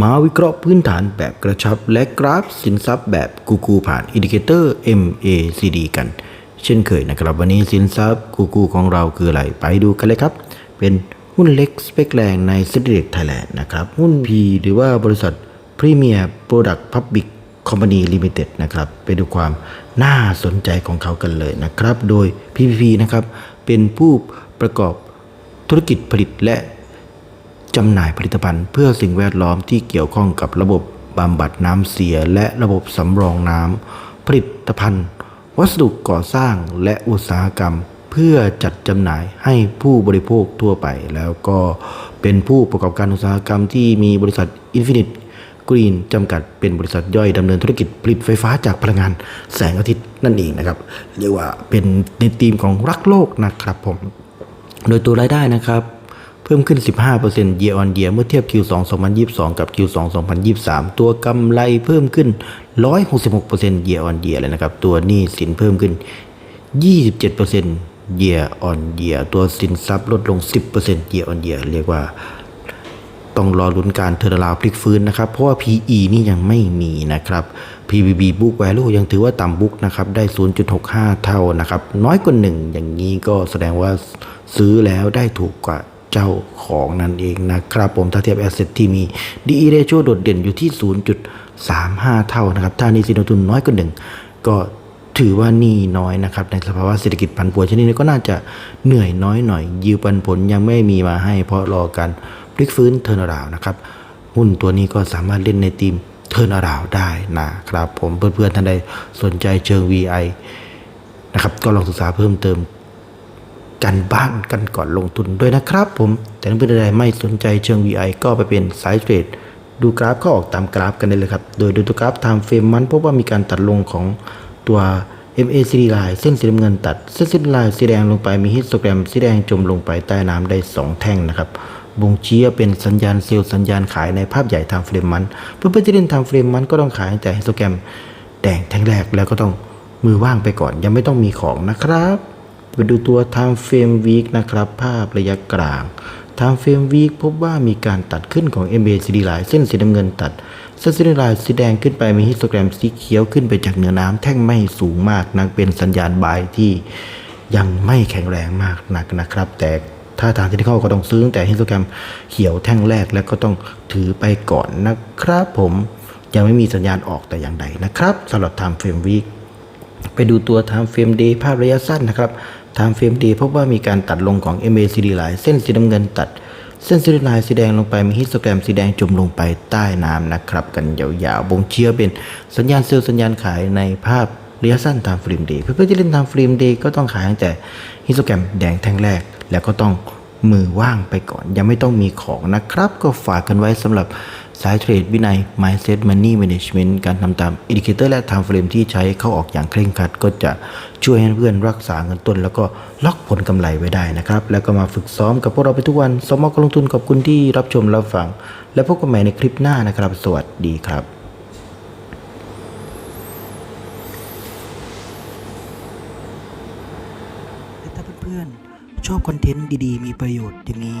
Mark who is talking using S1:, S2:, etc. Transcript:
S1: มาวิเคราะห์พื้นฐานแบบกระชับ และกราฟสินทรัพย์แบบกูกูผ่านอินดิเคเตอร์ MACD กัน เช่นเคยนะครับ วันนี้สินทรัพย์กูกูของเราคืออะไร ไปดูกันเลยครับ เป็นหุ้นเล็กสเปกแรงในซิติเด็กไทยแลนด์นะครับ หุ้น P หรือว่าบริษัท Premier Product Public Company Limited นะครับไปดูความน่าสนใจของเขากันเลยนะครับ โดย PPP นะครับเป็นผู้ประกอบธุรกิจผลิตและ จำหน่ายผลิตภัณฑ์เพื่อสิ่งแวดล้อมที่เกี่ยวข้องกับระบบบำบัดน้ำเสียและระบบสำรองน้ำผลิตภัณฑ์ วัสดุก่อสร้างและอุตสาหกรรม เพื่อจัดจำหน่ายให้ผู้บริโภคทั่วไป แล้วก็เป็นผู้ประกอบการอุตสาหกรรมที่มีบริษัท Infinite Green จำกัดเป็นบริษัทย่อยดำเนินธุรกิจผลิตไฟฟ้าจากพลังงานแสงอาทิตย์นั่นเองนะครับ เรียกว่าเป็นในธีมของรักโลกนะครับผม โดยตัวรายได้นะครับ เพิ่มขึ้น 15% year on year เมื่อเทียบ Q2 2022 กับ Q2 2023 ตัวกำไรเพิ่มขึ้น 166% year on year เลยนะครับ ตัวหนี้สินเพิ่มขึ้น 27% year on year ตัวสินทรัพย์ลดลง 10% year on year เรียกว่าต้องรอลุ้นการเทอร์ราวพลิกฟื้นนะครับ เพราะว่า PE นี่ยังไม่มีนะครับ PBB book value ยังถือว่าต่ำบุ๊กนะครับ ได้ 0.65 เท่านะครับ น้อยกว่า1อย่างนี้ก็แสดงว่าซื้อแล้วได้ถูกกว่า เจ้าของนั่นเองนะครับผมถ้าเทียบ asset ที่มี DE ratio โดดเด่นอยู่ที่ 0.35 เท่านะครับถ้านี่สินทุนน้อยกว่า1ก็ถือว่านี่น้อยนะครับ ในสภาวะเศรษฐกิจผันผวนชนิดนี้ก็น่าจะเหนื่อยน้อยหน่อยยิวปันผลยังไม่มีมาให้ เพราะรอการพลิกฟื้นเทอร์นาราวนะครับหุ้นตัวนี้ก็สามารถเล่นในทีมเทอร์นาราวได้นะครับ ผมเพื่อนๆท่านใดสนใจเชิง VI นะครับก็ลองศึกษาเพิ่มเติม กันบ้านกันก่อนลงทุนด้วยนะครับผม แต่ถ้าเพื่อนใดไม่สนใจเชิง VI ก็ไปเป็นสายเทรดดูกราฟก็ออกตามกราฟกันได้เลยครับ โดยดูตัวกราฟ time frame มันพบว่ามีการตัดลงของตัว MACD line เส้นสีน้ำเงินตัดเส้นสีลายสีแดงลงไปมีฮิสโตแกรมสีแดงจมลงไปใต้น้ำได้ 2 แท่งนะครับบ่งชี้เป็นสัญญาณเซลล์สัญญาณขายในภาพใหญ่ทางเฟรมมันเพื่อๆจะเล่นทางเฟรมมันก็ต้องขายแต่ฮิสโตแกรมแดงแท่งแรกแล้วก็ต้องมือว่างไปก่อนยังไม่ต้องมีของนะครับ ไปดูตัว time frame week นะครับ ภาพระยะกลาง time frame week พบว่ามีการตัดขึ้นของ MACD line เส้นสีน้ำเงินตัดเส้นสีน้ำเงินสีแดงขึ้นไปมีฮิสโตแกรมสีเขียวขึ้นไปจากเหนือน้ำแท่งไม่สูงมากนักเป็นสัญญาณบายที่ยังไม่แข็งแรงมากนักนะครับ แต่ถ้าทางที่เข้าก็ต้องซื้อตั้งแต่ฮิสโตแกรมเขียวแท่งแรกแล้วก็ต้องถือไปก่อนนะครับผมยังไม่มีสัญญาณออกแต่อย่างใดนะครับสำหรับ time frame week ไปดูตัว time frame day ภาพระยะสั้นนะครับ time frame day พบว่ามีการตัดลงของ MACD line เส้นสีน้ำเงินตัด เส้นสีลายสีแดงลงไปมีฮิสโตแกรมสีแดงจมลงไปใต้น้ำนะครับ กันยาวๆบ่งเชี้เป็นสัญญาณซลล์สัญญาณขายในภาพระยะสั้น time frame day เพื่อที่เล่น time frame day ก็ต้องขายตั้งแต่ฮิสโตแกรมแดงแท่งแรก แล้วก็ต้องมือว่างไปก่อน ยังไม่ต้องมีของนะครับ ก็ฝากกันไว้สำหรับ สายเทรดวินัย mindset money management การทำตามอินดิเคเตอร์และ time frame ที่ใช้เข้าออกอย่างเคร่งครัด ก็จะช่วยให้เพื่อนรักษาเงินต้น แล้วก็ล็อกผลกำไรไว้ได้นะครับ แล้วก็มาฝึกซ้อมกับพวกเราไปทุกวันสมอกลงทุนขอบคุณที่รับชมรับฟัง และพบกันใหม่ในคลิปหน้านะครับ สวัสดีครับ
S2: ถ้าเพื่อนชอบคอนเทนต์ดีๆ มีประโยชน์อย่างนี้